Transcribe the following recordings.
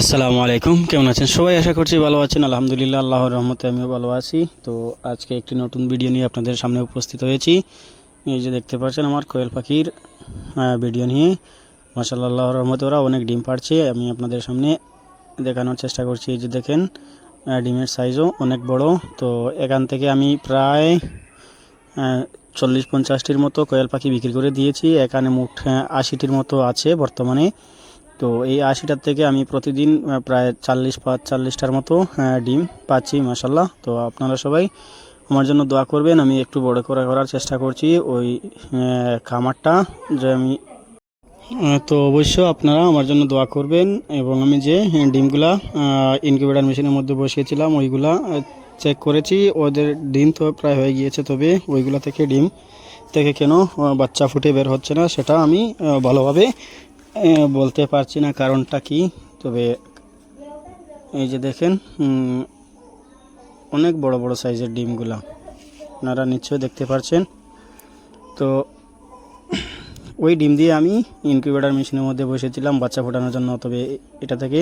আসসালামু আলাইকুম, কেমন আছেন সবাই? আশা করছি ভালো আছেন। আলহামদুলিল্লাহ, আল্লাহর রহমতে আমিও ভালো আছি। তো আজকে একটি নতুন ভিডিও নিয়ে আপনাদের সামনে উপস্থিত হয়েছি। এই যে দেখতে পাচ্ছেন আমার কোয়েল পাখির ভিডিও নিয়ে। মাসাল্লাহ আল্লাহর রহমতে ওরা অনেক ডিম পাড়ছে। আমি আপনাদের সামনে দেখানোর চেষ্টা করছি। এই যে দেখেন ডিমের সাইজও অনেক বড়। তো এখান থেকে আমি প্রায় চল্লিশ পঞ্চাশটির মতো কোয়েল পাখি বিক্রি করে দিয়েছি। এখানে মোট আশিটির মতো আছে বর্তমানে। তো এই আশিটার থেকে আমি প্রতিদিন প্রায় চল্লিশ পাঁচ চল্লিশটার মতো ডিম পাচ্ছি মাসাল্লাহ তো আপনারা সবাই আমার জন্য দোয়া করবেন, আমি একটু বড় করে করার চেষ্টা করছি ওই খামারটা যে আমি তো অবশ্য আপনারা আমার জন্য দোয়া করবেন এবং আমি যে ডিমগুলা ইনকিউবেটার মেশিনের মধ্যে বসিয়েছিলাম, ওইগুলা চেক করেছি, ওদের ডিম তো প্রায় হয়ে গিয়েছে, তবে ওইগুলা থেকে ডিম থেকে কেন বাচ্চা ফুটে বের হচ্ছে না, সেটা আমি ভালোভাবে বলতে পারছি না কারণটা কি, তবে এই যে দেখেন অনেক বড় বড় সাইজের ডিমগুলা আপনারা নিশ্চয়ই দেখতে পাচ্ছেন তো ওই ডিম দিয়ে আমি ইনকিউবেটার মেশিনের মধ্যে বসেছিলাম বাচ্চা ফোটানোর জন্য, তবে এটা থেকে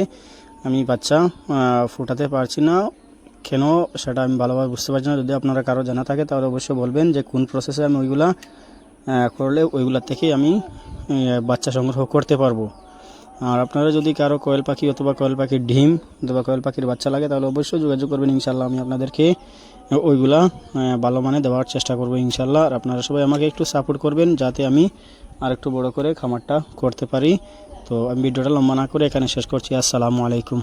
আমি বাচ্চা ফোটাতে পারছি না। কেন সেটা আমি ভালোভাবে বুঝতে পারছি না। যদি আপনারা কারও জানা থাকে তাহলে অবশ্যই বলবেন যে কোন প্রসেসে আমি ওইগুলা করলে ওইগুলার থেকে আমি বাচ্চা সংগ্রহ করতে পারব। আর আপনারা যদি কারও কোয়েল পাখি অথবা কোয়েল পাখির ডিম অথবা কোয়েল পাখির বাচ্চা লাগে, তাহলে অবশ্যই যোগাযোগ করবেন ইনশাল্লাহ আমি আপনাদেরকে ওইগুলা ভালো মানে দেওয়ার চেষ্টা করব ইনশাল্লাহ আর আপনারা সবাই আমাকে একটু সাপোর্ট করবেন, যাতে আমি আর একটু বড় করে খামারটা করতে পারি। তো আমি ভিডিওটা লম্বা না করে এখানে শেষ করছি। আসসালামু আলাইকুম।